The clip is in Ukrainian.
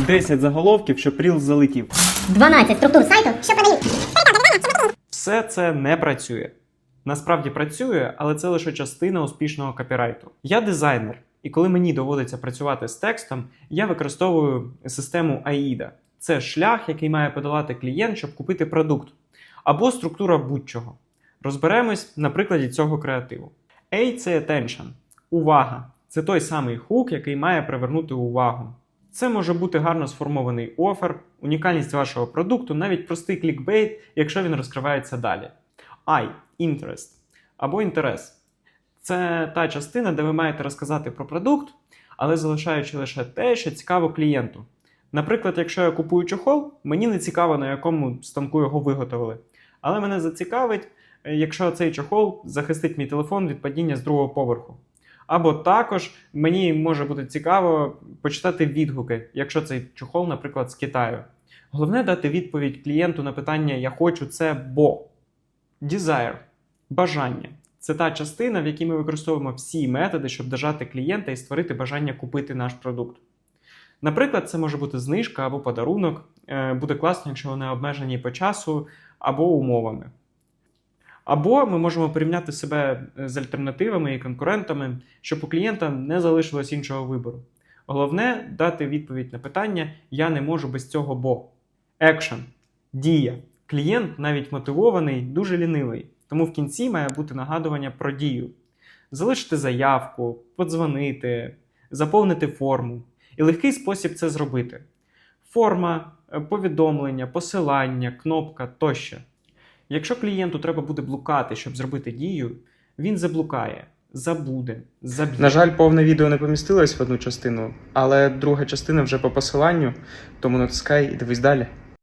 10 заголовків, щоб ріл залетів. 12 структур сайту, що подають. Все це не працює. Насправді працює, але це лише частина успішного копірайту. Я дизайнер, і коли мені доводиться працювати з текстом, я використовую систему AIDA. Це шлях, який має подолати клієнт, щоб купити продукт, або структура будь-чого. Розберемось на прикладі цього креативу. A – це attention. Увага. Це той самий хук, який має привернути увагу. Це може бути гарно сформований офер, унікальність вашого продукту, навіть простий клікбейт, якщо він розкривається далі. I – interest або інтерес. Це та частина, де ви маєте розказати про продукт, але залишаючи лише те, що цікаво клієнту. Наприклад, якщо я купую чохол, мені не цікаво, на якому станку його виготовили. Але мене зацікавить, якщо цей чохол захистить мій телефон від падіння з другого поверху. Або також мені може бути цікаво почитати відгуки, якщо цей чохол, наприклад, з Китаю. Головне дати відповідь клієнту на питання Я хочу це, бо. Desire бажання. Це та частина, в якій ми використовуємо всі методи, щоб дожати клієнта і створити бажання купити наш продукт. Наприклад, це може бути знижка або подарунок. Е, Буде класно, якщо вони обмежені по часу або умовами. Або ми можемо порівняти себе е, з альтернативами і конкурентами, щоб у клієнта не залишилось іншого вибору. Головне дати відповідь на питання Я не можу без цього, бо. Action – дія. Клієнт навіть мотивований, дуже лінивий, тому в кінці має бути нагадування про дію. Залишити заявку, подзвонити, заповнити форму. І легкий спосіб це зробити: форма, е, повідомлення, посилання, кнопка тощо. Якщо клієнту треба буде блукати, щоб зробити дію, він заблукає, забуде, заб'є. На жаль, повне відео не помістилось в одну частину, але друга частина вже по посиланню, тому натискай і дивись далі.